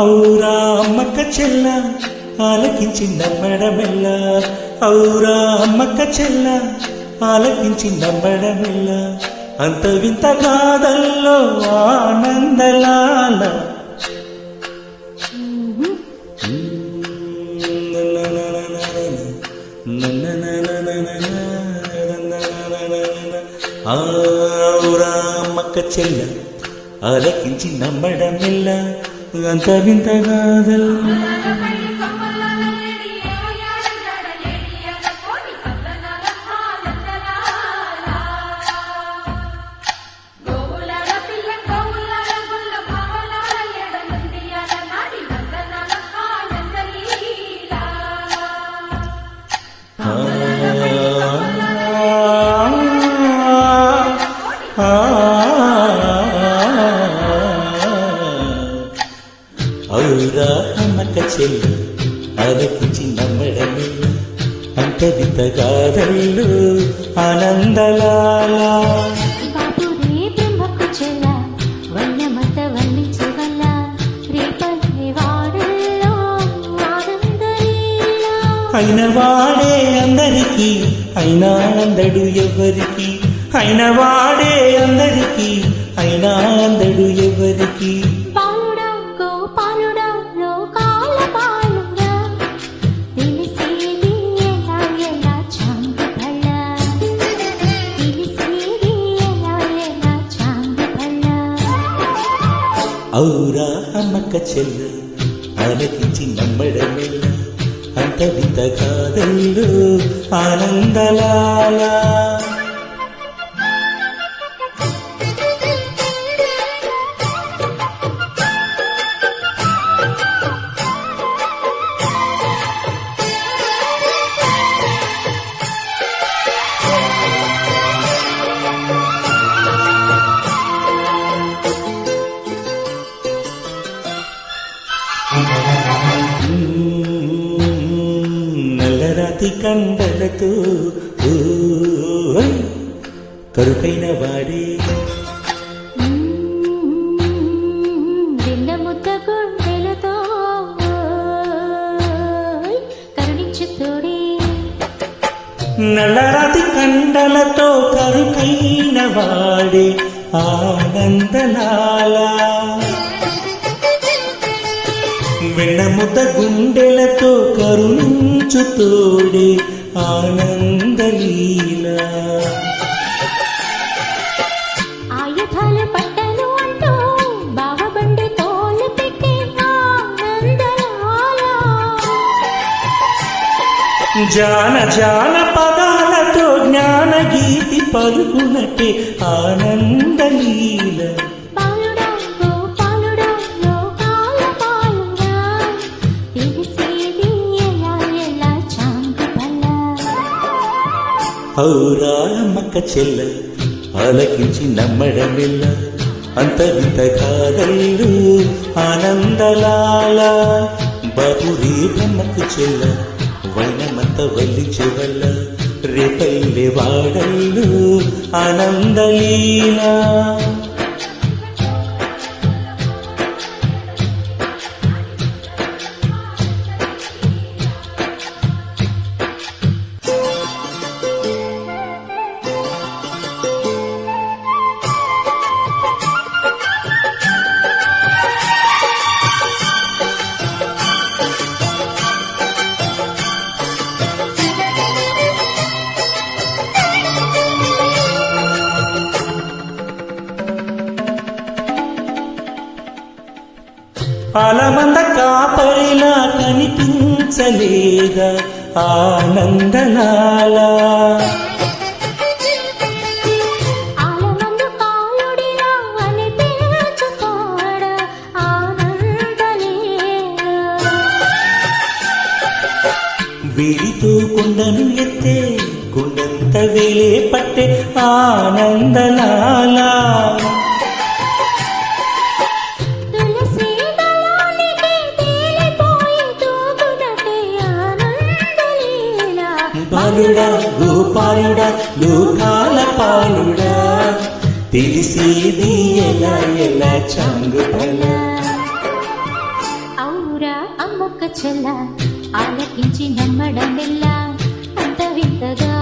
ఔరా అమ్మక్క చెల్ల ఆలకించి నమ్మడమెల్ల ఔరా అమ్మక్క చెల్ల ఆలకించి నమ్మడమెల్ల అంత వింత కాదల్లో ఆనందలాల. ఆవురా అమ్మక్క చెల్ల ఆలకించి నమ్మడమెల్ల అంత వింత కాదల్ వన్నమత వల్లించు వల్ల రేపల్లె వాడల్లో ఆనందలీలా. అయిన వాడే అందరికి అయినా అందడు ఎవరికి. అయిన వాడే అందరికి అయినా అందడు ఎవరికి. ఔరా అమ్మక్క చెల్ల ఆలకించి నమ్మడమెల్ల అంత వింత కాదల్లు ఆనందలాలా. నల్లరాతి కండలతో కరుకైన వాడే. నల్లరాతి కండలతో కరుకైన వాడే ఆనందలాలా. వెన్నముద్ద గుండెలతో కరుణించు తోడే ఆనందలీలా. ఆయుధాలు పట్టను అంటూ బావబండి తోలు పెట్టి ఆనందలాల జాన జాన పదాలతో జ్ఞాన గీతి పలుకునట్టే ఆనందలీల. ఔరా చెల్ల ఆలకించి నమ్మడమిల్ల అంత వింత కాదల్లు ఆనందలాల. బాపురి బ్రహ్మకు చెల్ల వైనమంత వల్లి చెవల్ల రేపల్లె వాడల్లు ఆనందలీలా. అలమంద కాపరిలా కనిపించలేదా ఆనందలీల వీడితో కొండను ఎత్తే కొండంత వేలే పట్టే ఆనందలాలా ఆనందలీల బాలుడా గోపాలుడా లోకాల పాలుడా. తెలిసేది ఎలా ఎలా చంగుతల ఔరా అమ్మొక్క చెల్ల ఆలకించి నమ్మడం ఎలా అంత వింతగా